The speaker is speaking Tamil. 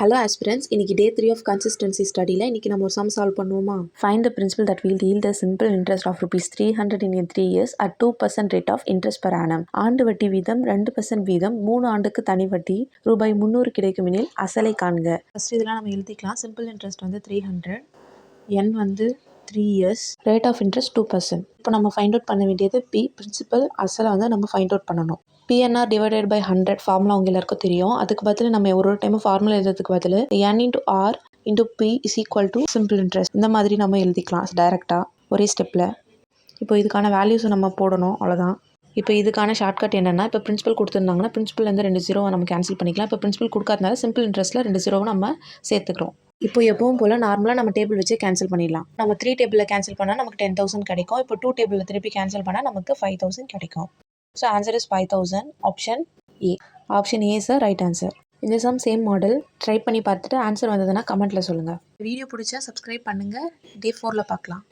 Hello aspirants. இன்னைக்கு டே த்ரீ ஆஃப் கன்சிஸ்டன்சி ஸ்டடியில் இன்னைக்கு நம்ம ஒரு சம் சால்வ் பண்ணுவோமா? Find the principal that will yield the simple interest of rupees 300 in a 3 years at 2% rate of interest per annum. ஆண்டு வட்டி வீதம் ரெண்டு பர்சன்ட் வீதம் மூணு ஆண்டுக்கு தனி வட்டி ரூபாய் முந்நூறு கிடைக்கும் எனில் அசலை காண்க. ஃபஸ்ட் இதெல்லாம் நம்ம எழுதிக்கலாம். சிம்பிள் இன்ட்ரெஸ்ட் வந்து த்ரீ ஹண்ட்ரட் என் வந்து three years rate of interest two percent இப்போ நம்ம ஃபைண்ட் அவுட் பண்ண வேண்டியது பி பிரின்சிபல் அசலை வந்து நம்ம ஃபைண்ட் அவுட் பண்ணணும். PNR divided by hundred formula அவங்க எல்லாருக்கும் தெரியும். அதுக்கு பதில் நம்ம ஒரு ஒரு டைம் ஃபார்முலா எழுதுறதுக்கு பதில் N into R into P is equal to simple interest இந்த மாதிரி நம்ம எழுதிக்கலாம் டைரெக்டாக ஒரே ஸ்டெப்பில் இப்போ இதுக்கான வேல்யூஸை நம்ம போடணும் அவ்வளோதான் இப்போ இதுக்கான ஷார்ட்கட் என்னென்னா இப்போ பிரின்சிபல் கொடுத்துருந்தாங்கன்னா பிரின்சிபல்லேருந்து ரெண்டு ஜீரோவை நம்ம கேன்சல் பண்ணிக்கலாம். இப்போ பிரின்சிபல் கொடுக்காதனால சிம்பிள் இன்ட்ரெஸ்ட்டில் ரெண்டு ஜீரோவை நம்ம சேர்த்துக்கிறோம். இப்போ எப்பவும் போல் நார்மலாக நம்ம டேபிள் வச்சு கேன்சல் பண்ணிடலாம். நம்ம த்ரீ டேபிளில் கேன்சல் பண்ணால் நமக்கு டென் தௌசண்ட் கிடைக்கும். இப்போ டூ டேபிளில் திருப்பி கேன்சல் பண்ணால் நமக்கு ஃபைவ் தௌசண்ட் கிடைக்கும். So answer is five thousand option A option A sir right answer இந்த சம் சேம் மாடல் ட்ரை பண்ணி பார்த்துட்டு ஆன்சர் வந்ததுன்னா கமெண்ட்டில் சொல்லுங்கள் வீடியோ பிடிச்சா சப்ஸ்கிரைப் பண்ணுங்கள் டே ஃபோரில் பார்க்கலாம்.